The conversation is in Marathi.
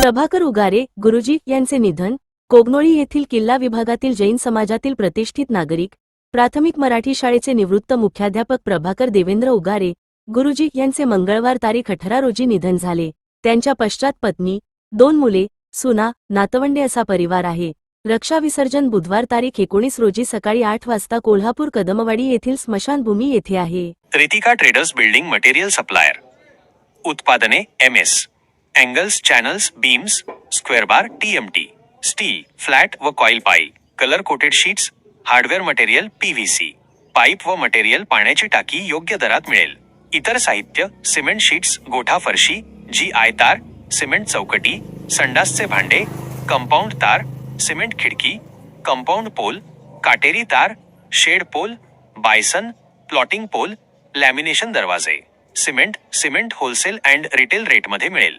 प्रभाकर उगारे गुरुजी यांचे निधन कोगनोळी येथील किल्ला विभागातील जैन समाजातील प्रतिष्ठित नागरिक प्राथमिक मराठी शाळेचे निवृत्त मुख्याध्यापक प्रभाकर देवेंद्र उगारे गुरुजी यांचे मंगळवार तारीख अठरा रोजी निधन झाले. त्यांच्या पश्चात पत्नी दोन मुले सुना नातवंडे असा परिवार आहे. रक्षा विसर्जन बुधवार तारीख एकोणीस रोजी सकाळी आठ वाजता कोल्हापूर कदमवाडी येथील स्मशानभूमी येथे आहे. Ritika traders building material supplier. उत्पादने M S angles channels beams square bar T M T steel flat व coil pipe colour coated sheets hardware material P V C pipe व मटेरियल पाण्याची टाकी योग्य दरात मिळेल. इतर साहित्य सिमेंट शीट्स गोठा फरशी जी आय तार सिमेंट चौकटी संडासचे भांडे कंपाऊंड तार सिमेंट खिडकी कंपाऊंड पोल काटेरी तार shed pole bison plotting pole lamination दरवाजे. Cement cement wholesale and retail रेटमध्ये मिळेल.